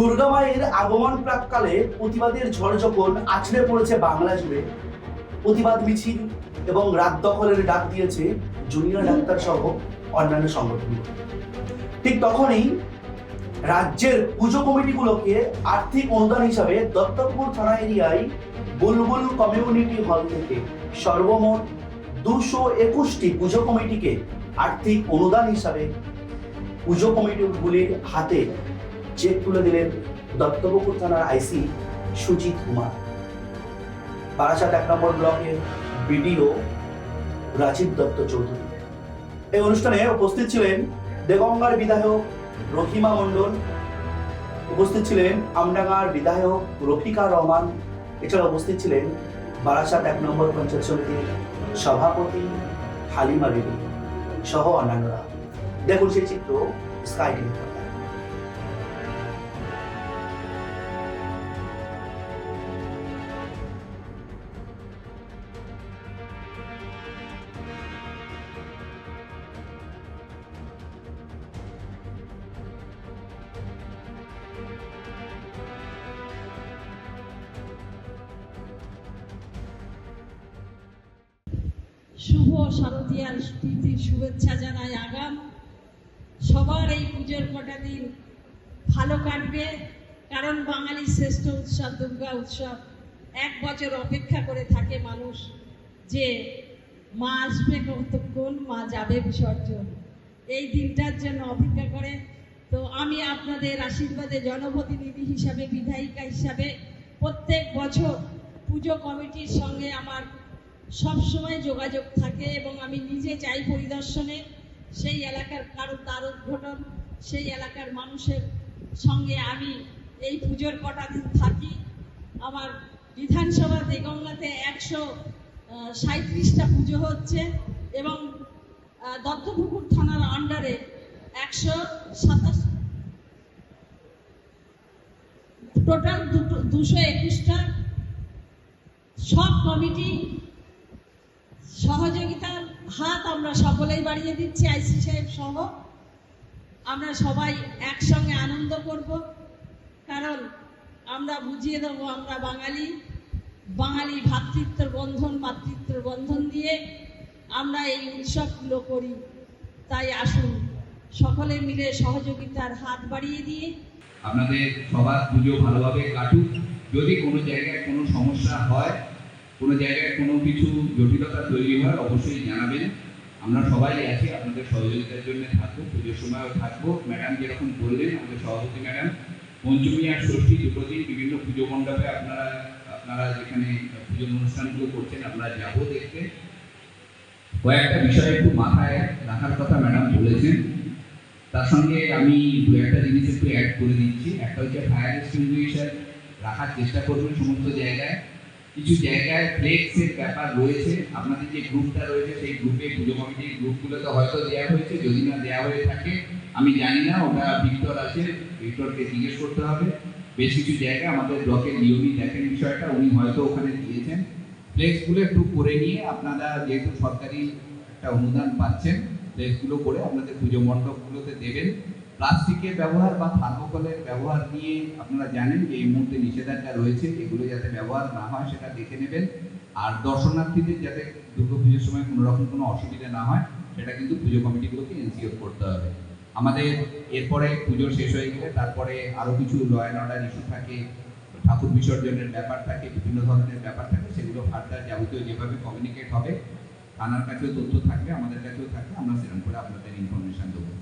দুর্গা মায়ের আগমন প্রাককালে প্রতিবাদের ঝড় যখন আছড়ে পড়েছে বাংলা জুড়ে, প্রতিবাদ মিছিল এবং রাত দখলের ডাক দিয়েছে জুনিয়র ডাক্তার সহ অন্যান্য সংগঠনগুলো। ঠিক তখনই রাজ্যের পুজো কমিটিগুলোকে আর্থিক অনুদান হিসাবে দত্তকপুর থানা এরিয়ায় বুলবুল কমিউনিটি হল থেকে সর্বমোট দুশো একুশটি পুজো কমিটিকে আর্থিক অনুদান হিসাবে পুজো কমিটিগুলির হাতে চেক তুলে দিলেন দত্তপুকুর থানার আইসি সুজিত কুমার। বারাসাত এক নম্বর ব্লকের বিডিও রাজীব দত্ত চৌধুরী। এই অনুষ্ঠানে উপস্থিত ছিলেন দেগঙ্গার বিধায়ক রহিমা মণ্ডল, উপস্থিত ছিলেন আমডাঙ্গার বিধায়ক রফিকা রহমান, এছাড়া উপস্থিত ছিলেন বারাসাত এক নম্বর পঞ্চায়েত সমিতির সভাপতি হালিমা বিবি সহ অন্যান্যরা। দেখুন সেই চিত্র স্কাই টিভি শুভ শারদীয়ার তিথির শুভেচ্ছা জানাই আগাম। সবার এই পুজোর কটা দিন ভালো কাটবে, কারণ বাঙালির শ্রেষ্ঠ উৎসব, দুর্গা উৎসব। এক বছর অপেক্ষা করে থাকে মানুষ যে মা আসবে কতক্ষণ, মা যাবে বিসর্জন। এই দিনটার জন্য অপেক্ষা করে। তো আমি আপনাদের আশীর্বাদে জনপ্রতিনিধি হিসাবে, বিধায়িকা হিসাবে প্রত্যেক বছর পুজো কমিটির সঙ্গে আমার সবসময় যোগাযোগ থাকে এবং আমি নিজে যাই পরিদর্শনে, সেই এলাকার কারও তার উদ্ঘটন সেই এলাকার মানুষের সঙ্গে আমি এই পুজোর কটা দিন থাকি। আমার বিধানসভা দেগঙ্গাতে একশো সাঁত্রিশটা পুজো হচ্ছে এবং দত্তপুকুর থানার আন্ডারে একশো সাতাশ, টোটাল দুটো, দুশো একুশটা সব কমিটি সহযোগিতার হাত আমরা সকলেই বাড়িয়ে দিচ্ছি আইসি সাহেব সহ। আমরা সবাই একসঙ্গে আনন্দ করব। কারণ আমরা বুঝিয়ে দেবো, আমরা বাঙালি। বাঙালি ভ্রাতৃত্বের বন্ধন, মাতৃত্বের বন্ধন দিয়ে আমরা এই উৎসবগুলো করি। তাই আসুন, সকলে মিলে সহযোগিতার হাত বাড়িয়ে দিয়ে। আপনাদের সবার পুজো ভালোভাবে কাটুক। যদি কোনো জায়গায় কোনো সমস্যা হয় কোনো জায়গায় কোনো কিছু জটিলতা তৈরি হয়, অবশ্যই জানাবেন। আমরা সবাই আছি, আপনাদের সহযোগিতার জন্য থাকব, পুজোর সময়ও থাকব। ম্যাডাম যেরকম বললেন, আমাদের সভাপতি ম্যাডাম, পঞ্চমী আর ষষ্ঠী দুটো দিন বিভিন্ন পুজো মণ্ডপে আপনারা আপনারা যেখানে পুজো অনুষ্ঠানগুলো করছেন, আমরা যাব দেখতে। কয়েকটা বিষয় একটু মাথায় রাখার কথা ম্যাডাম বলেছেন। তার সঙ্গে আমি দু একটা জিনিস একটু অ্যাড করে দিচ্ছি। একটা হচ্ছে ফায়ার এক্সটিংগুইশার রাখার চেষ্টা করবেন সমস্ত জায়গায়। কিছু জায়গায় ফ্লেক্সের ব্যাপার রয়েছে। আপনাদের যে গ্রুপটা রয়েছে, সেই গ্রুপে পুজো কমিটির গ্রুপগুলোতে হয়তো দেওয়া হয়েছে। যদি না দেওয়া হয়ে থাকে, আমি জানি না, ওটা ভিক্টর আছে, ভিক্টরকে জিজ্ঞেস করতে হবে। বেশ কিছু জায়গায় আমাদের ব্লকের নিয়মিত দেখেন বিষয়টা, উনি হয়তো ওখানে দিয়েছেন ফ্লেক্সগুলো একটু করে নিয়ে আপনারা যেহেতু সরকারি একটা অনুদান পাচ্ছেন ফ্লেক্সগুলো করে আপনাদের পুজো মণ্ডপগুলোতে দেবেন। প্লাস্টিকের ব্যবহার বা থার্মোকলের ব্যবহার নিয়ে আপনারা জানেন যে এই মুহূর্তে নিষেধাজ্ঞা রয়েছে, এগুলো যাতে ব্যবহার না হয় সেটা দেখে নেবেন। আর দর্শনার্থীদের যাতে দুর্গাপুজোর সময় কোনো রকম কোনো অসুবিধা না হয়, সেটা কিন্তু পুজো কমিটিগুলোকে এনসিওর করতে হবে। আমাদের এরপরে পুজো শেষ হয়ে গেলে তারপরে আরও কিছু ল অ্যান্ড অর্ডার ইস্যু থাকে, ঠাকুর বিসর্জনের ব্যাপার থাকে, বিভিন্ন ধরনের ব্যাপার থাকে, সেগুলো ফার্দার যাবতীয় যেভাবে কমিউনিকেট হবে, থানার কাছেও তথ্য থাকবে, আমাদের কাছেও থাকবে, আমরা সেরকম করে আপনাদের ইনফরমেশন দেবো।